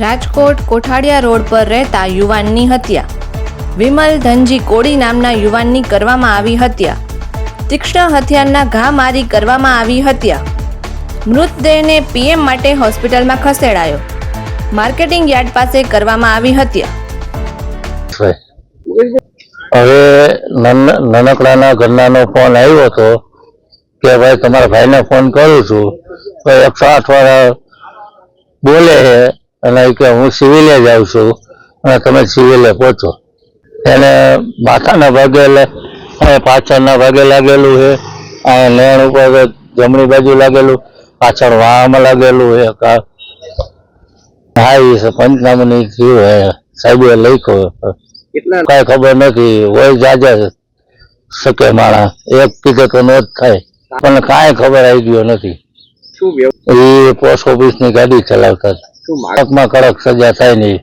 Rajkot કોઠાડિયા road પર રહેતા યુવાનની હત્યા. વિમલ ધનજી કોડી નામના યુવાનની કરવામાં આવી હત્યા. તીક્ષ્ણ હથિયારના ઘા મારી કરવામાં આવી હત્યા. મૃતદેહને પીએમ માટે હોસ્પિટલમાં ખસેડાયો. માર્કેટિંગ યાર્ડ પાસે કરવામાં આવી હત્યા. હવે નાન- નાનકડાના ઘરનાનો ફોન આવ્યો હતો કે ભાઈ તમારા ભાઈને ફોન કરું છું. એકસો આઠ વાળા બોલે અને ઈ કે હું સિવિલે જાઉં છું. અને તમે સિવિલે પહોંચો. એને માથાના ભાગે એટલે પાછળના ભાગે લાગેલું છે. આ લેણ ઉપર જમણી બાજુ લાગેલું પાછળ વાહમાં લાગેલું છે. હા એ પંચનામની થયું હે સાહેબે લખ્યો કેટલા કઈ ખબર નથી. હોય જાજે શકે માણસ. એક કીધે તો નો જ થાય. પણ કાંઈ ખબર આવી ગયો નથી. શું એ પોસ્ટ ઓફિસની ગાડી ચલાવતા હતા. કડક સજા થાય નહીં